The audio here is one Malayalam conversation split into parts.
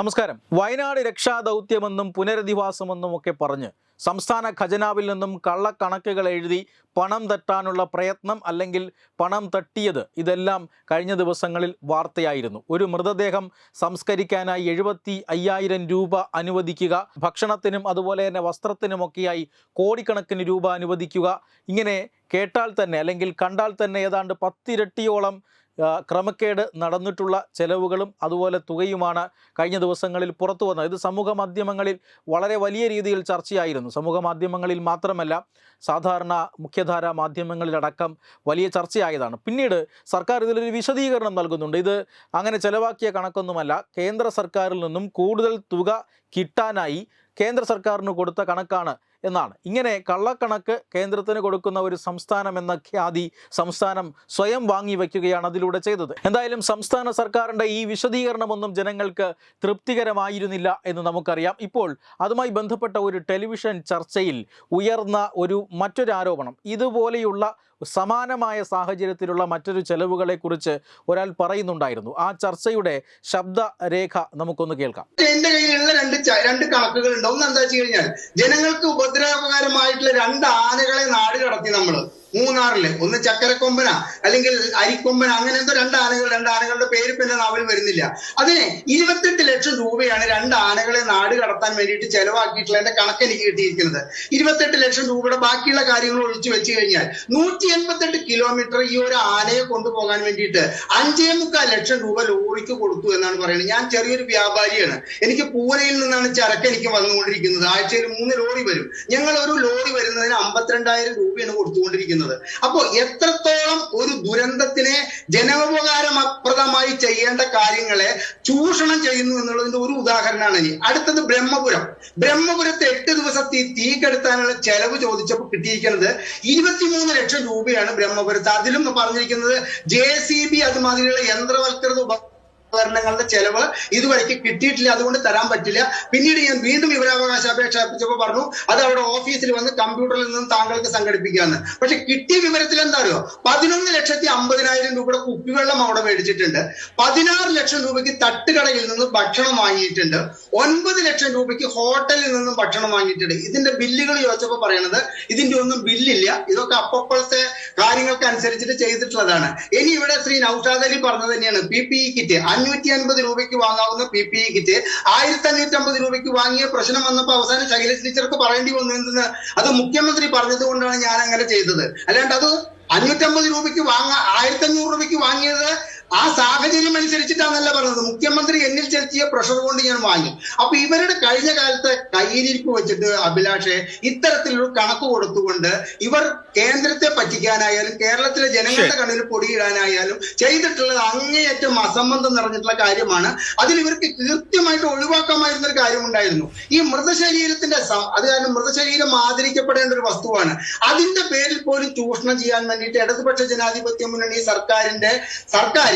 നമസ്കാരം. വയനാട് രക്ഷാദൗത്യമെന്നും പുനരധിവാസമെന്നും ഒക്കെ പറഞ്ഞ് സംസ്ഥാന ഖജനാവിൽ നിന്നും കള്ളക്കണക്കുകൾ എഴുതി പണം തട്ടാനുള്ള പ്രയത്നം അല്ലെങ്കിൽ പണം തട്ടിയത് ഇതെല്ലാം കഴിഞ്ഞ ദിവസങ്ങളിൽ വാർത്തയായിരുന്നു. ഒരു മൃതദേഹം സംസ്കരിക്കാനായി എഴുപത്തി അയ്യായിരം രൂപ അനുവദിക്കുക ഭക്ഷണത്തിനും അതുപോലെ തന്നെ വസ്ത്രത്തിനുമൊക്കെയായി കോടിക്കണക്കിന് രൂപ അനുവദിക്കുക ഇങ്ങനെ കേട്ടാൽ തന്നെ അല്ലെങ്കിൽ കണ്ടാൽ തന്നെ ഏതാണ്ട് പത്തിരട്ടിയോളം ക്രമക്കേട് നടന്നിട്ടുള്ള ചെലവുകളും അതുപോലെ തുകയുമാണ് കഴിഞ്ഞ ദിവസങ്ങളിൽ പുറത്തു വന്നത്. ഇത് സമൂഹ മാധ്യമങ്ങളിൽ വളരെ വലിയ രീതിയിൽ ചർച്ചയായിരുന്നു. സമൂഹ മാധ്യമങ്ങളിൽ മാത്രമല്ല സാധാരണ മുഖ്യധാര മാധ്യമങ്ങളിലടക്കം വലിയ ചർച്ചയായതാണ്. പിന്നീട് സർക്കാർ ഇതിലൊരു വിശദീകരണം നൽകുന്നുണ്ട്. ഇത് അങ്ങനെ ചെലവാക്കിയ കണക്കൊന്നുമല്ല. കേന്ദ്ര സർക്കാരിൽ നിന്നും കൂടുതൽ തുക കിട്ടാനായി കേന്ദ്ര സർക്കാരിന് കൊടുത്ത കണക്കാണ് എന്നാണ്. ഇങ്ങനെ കള്ളക്കണക്ക് കേന്ദ്രത്തിന് കൊടുക്കുന്ന ഒരു സംസ്ഥാനം എന്ന ഖ്യാതി സംസ്ഥാനം സ്വയം വാങ്ങി വയ്ക്കുകയാണ് അതിലൂടെ ചെയ്തത്. എന്തായാലും സംസ്ഥാന സർക്കാരിന്റെ ഈ വിശദീകരണമൊന്നും ജനങ്ങൾക്ക് തൃപ്തികരമായിരുന്നില്ല എന്ന് നമുക്കറിയാം. ഇപ്പോൾ അതുമായി ബന്ധപ്പെട്ട ഒരു ടെലിവിഷൻ ചർച്ചയിൽ ഉയർന്ന ഒരു മറ്റൊരു ആരോപണം ഇതുപോലെയുള്ള സമാനമായ സാഹചര്യത്തിലുള്ള മറ്റൊരു ചെലവുകളെക്കുറിച്ച് ഒരാൾ പറയുന്നുണ്ടായിരുന്നു. ആ ചർച്ചയുടെ ശബ്ദ രേഖ നമുക്കൊന്ന് കേൾക്കാം. എന്റെ കയ്യിലുള്ള രണ്ട് രണ്ട് കണക്കുകൾ ഉണ്ട് ഒന്ന് എന്താ വെച്ച് കഴിഞ്ഞാൽ ജനങ്ങൾക്ക് ഉപദ്രവകരമായിട്ടുള്ള രണ്ട് ആനകളെ നാട് കടത്തി നമ്മൾ. മൂന്നാറിൽ. ഒന്ന് ചക്കരക്കൊമ്പന അല്ലെങ്കിൽ അരിക്കൊമ്പന അങ്ങനെ എന്തോ രണ്ട് ആനകൾ രണ്ട് ആനകളുടെ പേര് പിന്നെ നാവിൽ വരുന്നില്ല. അതിന് ഇരുപത്തെട്ട് ലക്ഷം രൂപയാണ് രണ്ട് ആനകളെ നാട് കടത്താൻ വേണ്ടിയിട്ട് ചെലവാക്കിയിട്ടുള്ള എന്റെ കണക്ക് എനിക്ക് കിട്ടിയിരിക്കുന്നത്. ഇരുപത്തെട്ട് ലക്ഷം രൂപയുടെ ബാക്കിയുള്ള കാര്യങ്ങൾ ഒഴിച്ചു വെച്ച് കഴിഞ്ഞാൽ നൂറ്റി എൺപത്തെട്ട് കിലോമീറ്റർ ഈ ഒരു ആനയെ കൊണ്ടുപോകാൻ വേണ്ടിയിട്ട് അഞ്ചേ മുക്കാൽ ലക്ഷം രൂപ ലോറിക്ക് കൊടുത്തു എന്നാണ് പറയുന്നത്. ഞാൻ ചെറിയൊരു വ്യാപാരിയാണ്. എനിക്ക് പൂനെയിൽ നിന്നാണ് ചരക്ക് എനിക്ക് വന്നുകൊണ്ടിരിക്കുന്നത്. ആഴ്ചയിൽ മൂന്ന് ലോറി വരും. ഞങ്ങൾ ഒരു ലോറി വരുന്നതിന് അമ്പത്തിരണ്ടായിരം രൂപയാണ് കൊടുത്തുകൊണ്ടിരിക്കുന്നത്. അപ്പോ എത്രത്തോളം ഒരു ദുരന്തത്തിനെ ജനോപകാരപ്രദമായി ചെയ്യേണ്ട കാര്യങ്ങളെ ചൂഷണം ചെയ്യുന്നു എന്നുള്ളതിന്റെ ഒരു ഉദാഹരണമാണ് ഇനി. അടുത്തത് ബ്രഹ്മപുരം. ബ്രഹ്മപുരത്തെ എട്ട് ദിവസത്തെ തീ കെടുത്താനുള്ള ചെലവ് ചോദിച്ചപ്പോൾ കിട്ടിയിരിക്കുന്നത് ഇരുപത്തിമൂന്ന് ലക്ഷം രൂപയാണ് ബ്രഹ്മപുരത്ത്. അതിലും പറഞ്ഞിരിക്കുന്നത് ജെ സി ബി അതുമാതിരിയുള്ള യന്ത്രവൽക്കൃത ഉപ ഉപകരണങ്ങളുടെ ചെലവ് ഇതുവരയ്ക്ക് കിട്ടിയിട്ടില്ല അതുകൊണ്ട് തരാൻ പറ്റില്ല. പിന്നീട് ഞാൻ വീണ്ടും വിവരാവകാശ അപേക്ഷ അർപ്പിച്ചപ്പോൾ പറഞ്ഞു അത് അവിടെ ഓഫീസിൽ വന്ന് കമ്പ്യൂട്ടറിൽ നിന്നും താങ്കൾക്ക് സംഘടിപ്പിക്കാന്ന്. പക്ഷെ കിട്ടിയ വിവരത്തിൽ എന്താ അറിയോ? പതിനൊന്ന് ലക്ഷത്തി അമ്പതിനായിരം രൂപയുടെ കുപ്പിവെള്ളം അവിടെ മേടിച്ചിട്ടുണ്ട്. പതിനാറ് ലക്ഷം രൂപയ്ക്ക് തട്ടുകടയിൽ നിന്ന് ഭക്ഷണം വാങ്ങിയിട്ടുണ്ട്. ഒൻപത് ലക്ഷം രൂപയ്ക്ക് ഹോട്ടലിൽ നിന്നും ഭക്ഷണം വാങ്ങിയിട്ടുണ്ട്. ഇതിന്റെ ബില്ലുകൾ ചോദിച്ചപ്പോൾ പറയണത് ഇതിന്റെ ഒന്നും ബില്ലില്ല. ഇതൊക്കെ അപ്പപ്പോഴത്തെ കാര്യങ്ങൾക്ക് അനുസരിച്ചിട്ട് ചെയ്തിട്ടുള്ളതാണ്. ഇനി ഇവിടെ ശ്രീ നൌഷാദ് അലി പറഞ്ഞത് തന്നെയാണ്. P P E kit. അഞ്ഞൂറ്റി അൻപത് രൂപയ്ക്ക് വാങ്ങാവുന്ന പി പി ഇ കിറ്റ് ആയിരത്തി അഞ്ഞൂറ്റി അമ്പത് രൂപയ്ക്ക് വാങ്ങിയ പ്രശ്നം വന്നപ്പോൾ അവസാനം ശൈലജ് ടീച്ചർക്ക് പറയേണ്ടി വന്നു എന്തെന്ന്? അത് മുഖ്യമന്ത്രി പറഞ്ഞത് കൊണ്ടാണ് ഞാൻ അങ്ങനെ ചെയ്തത്. അല്ലാണ്ട് അത് അഞ്ഞൂറ്റമ്പത് രൂപയ്ക്ക് വാങ്ങാ ആയിരത്തി അഞ്ഞൂറ് രൂപയ്ക്ക് വാങ്ങിയത് ആ സാഹചര്യം അനുസരിച്ചിട്ടാണല്ല പറഞ്ഞത്. മുഖ്യമന്ത്രി എന്നിൽ ചെലുത്തിയ പ്രഷർ കൊണ്ട് ഞാൻ വാങ്ങി. അപ്പൊ ഇവരുടെ കഴിഞ്ഞ കാലത്തെ കയ്യിലിരിപ്പ് വെച്ചിട്ട് അഭിലാഷെ ഇത്തരത്തിലൊരു കണക്ക് കൊടുത്തുകൊണ്ട് ഇവർ കേന്ദ്രത്തെ പറ്റിക്കാനായാലും കേരളത്തിലെ ജനങ്ങളുടെ കണ്ണിൽ പൊടിയിടാനായാലും ചെയ്തിട്ടുള്ളത് അങ്ങേയറ്റം അസംബന്ധം നിറഞ്ഞിട്ടുള്ള കാര്യമാണ്. അതിൽ ഇവർക്ക് കൃത്യമായിട്ട് ഒഴിവാക്കാമായിരുന്ന ഒരു കാര്യം ഉണ്ടായിരുന്നു ഈ മൃതശരീരത്തിന്റെ അത് കാരണം മൃതശരീരം ആദരിക്കപ്പെടേണ്ട ഒരു വസ്തുവാണ്. അതിന്റെ പേരിൽ പോലും ചൂഷണം ചെയ്യാൻ വേണ്ടിയിട്ട് ഇടതുപക്ഷ ജനാധിപത്യ മുന്നണി സർക്കാരിന്റെ സർക്കാർ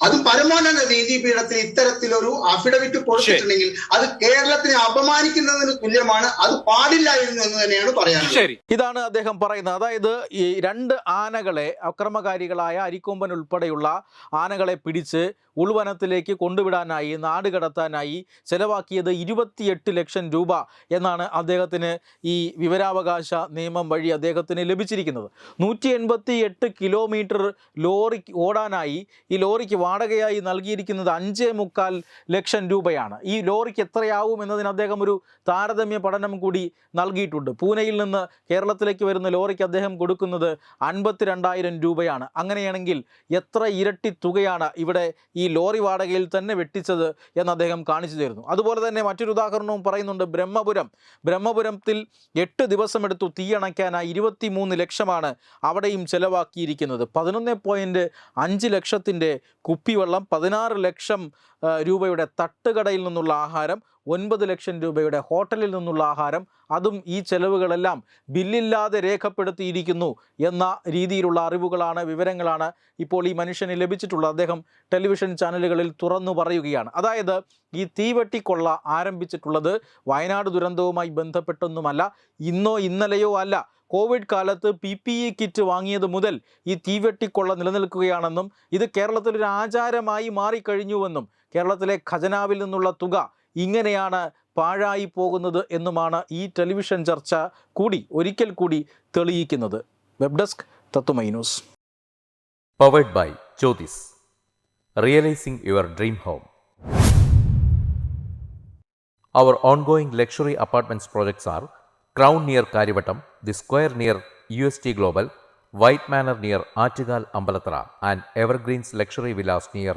അതും പരമോന്നത നീതിപീഠത്തിൽ ഇത്തരത്തിലൊരു അഫിഡവിറ്റ് കൊടുത്തിട്ടുണ്ടെങ്കിൽ അത് കേരളത്തിനെ അപമാനിക്കുന്നതിന് തുല്യമാണ്. അത് പാടില്ലായിരുന്നു എന്ന് തന്നെയാണ് പറയാനുള്ളത്. ശരി. ഇതാണ് അദ്ദേഹം പറയുന്നത്. അതായത് ഈ രണ്ട് ആനകളെ അക്രമകാരികളായ അരിക്കൊമ്പൻ ഉൾപ്പെടെയുള്ള ആനകളെ പിടിച്ച് ഉൾവനത്തിലേക്ക് കൊണ്ടുവിടാനായി നാട് കടത്താനായി ചെലവാക്കിയത് ഇരുപത്തിയെട്ട് ലക്ഷം രൂപ എന്നാണ് അദ്ദേഹത്തിന് ഈ വിവരാവകാശ നിയമം വഴി അദ്ദേഹത്തിന് ലഭിച്ചിരിക്കുന്നത്. നൂറ്റി എൺപത്തി എട്ട് കിലോമീറ്റർ ലോറി ഓടാനായി ഈ ലോറിക്ക് വാടകയായി നൽകിയിരിക്കുന്നത് അഞ്ചേ മുക്കാൽ ലക്ഷം രൂപയാണ്. ഈ ലോറിക്ക് എത്രയാവും എന്നതിന് അദ്ദേഹം ഒരു താരതമ്യ പഠനം കൂടി നൽകിയിട്ടുണ്ട്. പൂനെയിൽ നിന്ന് കേരളത്തിലേക്ക് വരുന്ന ലോറിക്ക് അദ്ദേഹം കൊടുക്കുന്നത് അൻപത്തിരണ്ടായിരം രൂപയാണ്. അങ്ങനെയാണെങ്കിൽ എത്ര ഇരട്ടി തുകയാണ് ഇവിടെ ഈ ലോറി വാടകയിൽ തന്നെ വെട്ടിച്ചത് എന്ന് അദ്ദേഹം കാണിച്ചു തരുന്നു. അതുപോലെ തന്നെ മറ്റൊരു ഉദാഹരണവും പറയുന്നുണ്ട്. ബ്രഹ്മപുരം. ബ്രഹ്മപുരത്തിൽ എട്ട് ദിവസമെടുത്തു തീയണയ്ക്കാനായി ഇരുപത്തി ലക്ഷമാണ് അവിടെയും ചെലവാക്കിയിരിക്കുന്നത്. പതിനൊന്ന് പോയിന്റ് അഞ്ച് ലക്ഷത്തിന്റെ കുപ്പിവെള്ളം പതിനാറ് ലക്ഷം രൂപയുടെ തട്ടുകടയിൽ നിന്നുള്ള ആഹാരം ഒൻപത് ലക്ഷം രൂപയുടെ ഹോട്ടലിൽ നിന്നുള്ള ആഹാരം അതും ഈ ചെലവുകളെല്ലാം ബില്ലില്ലാതെ രേഖപ്പെടുത്തിയിരിക്കുന്നു എന്ന രീതിയിലുള്ള അറിവുകളാണ് വിവരങ്ങളാണ് ഇപ്പോൾ ഈ മനുഷ്യന് ലഭിച്ചിട്ടുള്ളത്. അദ്ദേഹം ടെലിവിഷൻ ചാനലുകളിൽ തുറന്നു പറയുകയാണ്. അതായത് ഈ തീവെട്ടിക്കൊള്ള ആരംഭിച്ചിട്ടുള്ളത് വയനാട് ദുരന്തവുമായി ബന്ധപ്പെട്ടൊന്നുമല്ല ഇന്നോ ഇന്നലെയോ അല്ല. കോവിഡ് കാലത്ത് പി പി ഇ കിറ്റ് വാങ്ങിയത് മുതൽ ഈ തീവെട്ടിക്കൊള്ള നിലനിൽക്കുകയാണെന്നും ഇത് കേരളത്തിലൊരു ആചാരമായി മാറിക്കഴിഞ്ഞുവെന്നും കേരളത്തിലെ ഖജനാവിൽ നിന്നുള്ള തുക ഇങ്ങനെയാണ് പാഴായി പോകുന്നത് എന്നുമാണ് ഈ ടെലിവിഷൻ ചർച്ച കൂടി ഒരിക്കൽ കൂടി തെളിയിക്കുന്നത് വെബ് ഡെസ്ക് തത്തുമൈ news Powered by Jyotis. Realizing your dream home. Our ongoing luxury apartments projects are Crown near Karivatam, The Square near UST Global, White Manor near Artigal Ambalatra, and Evergreens Luxury Villas near